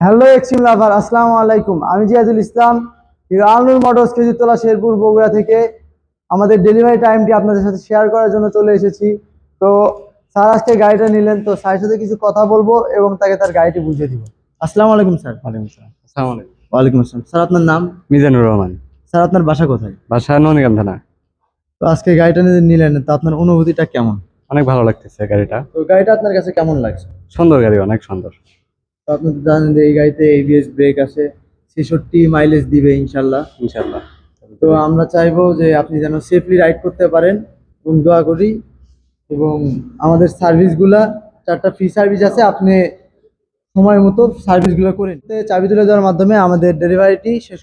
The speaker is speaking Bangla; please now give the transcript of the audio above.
হ্যালো এক্সট্রিম লাভার আসসালামু আলাইকুম। আমি জিয়াদুল ইসলাম হিরো আলনুর মোটরস খেজুরতলা শেরপুর বগুড়া থেকে। আমাদের ডেলিভারি টাইমটি আপনাদের সাথে শেয়ার করার জন্য চলে এসেছি। তো স্যার আজকে গাড়িটা নিলেন তো স্যারের সাথে কিছু কথা বলব এবং তাকে তার গাড়িটি বুঝিয়ে দিব। আসসালামু আলাইকুম স্যার ওয়ালাইকুম আসসালাম। আসসালামু আলাইকুম। ওয়ালাইকুম আসসালাম। স্যার আপনার নাম? মিজানুর রহমান। স্যার আপনার বাসা কোথায়? বাসা ননিগান থানা। তো আজকে গাড়িটা নিলেন তো আপনার অনুভূতিটা কেমন? অনেক ভালো লাগতেছে গাড়িটা। তো গাড়িটা আপনার কাছে কেমন লাগছে? সুন্দর গাড়ি অনেক সুন্দর। তো আপনি তো জানেন যে এই গাড়িতে এবিএস ব্রেক আছে ছেষট্টি মাইলেজ দিবে ইনশাল্লাহ। ইনশাল্লাহ। তো আমরা চাইব যে আপনি যেন সেফলি রাইড করতে পারেন এবং দোয়া করি এবং আমাদের সার্ভিসগুলা চারটা ফ্রি সার্ভিস আছে আপনি সময় মতো সার্ভিসগুলো করেন চাবি তুলে দেওয়ার মাধ্যমে আমাদের ডেলিভারিটি শেষ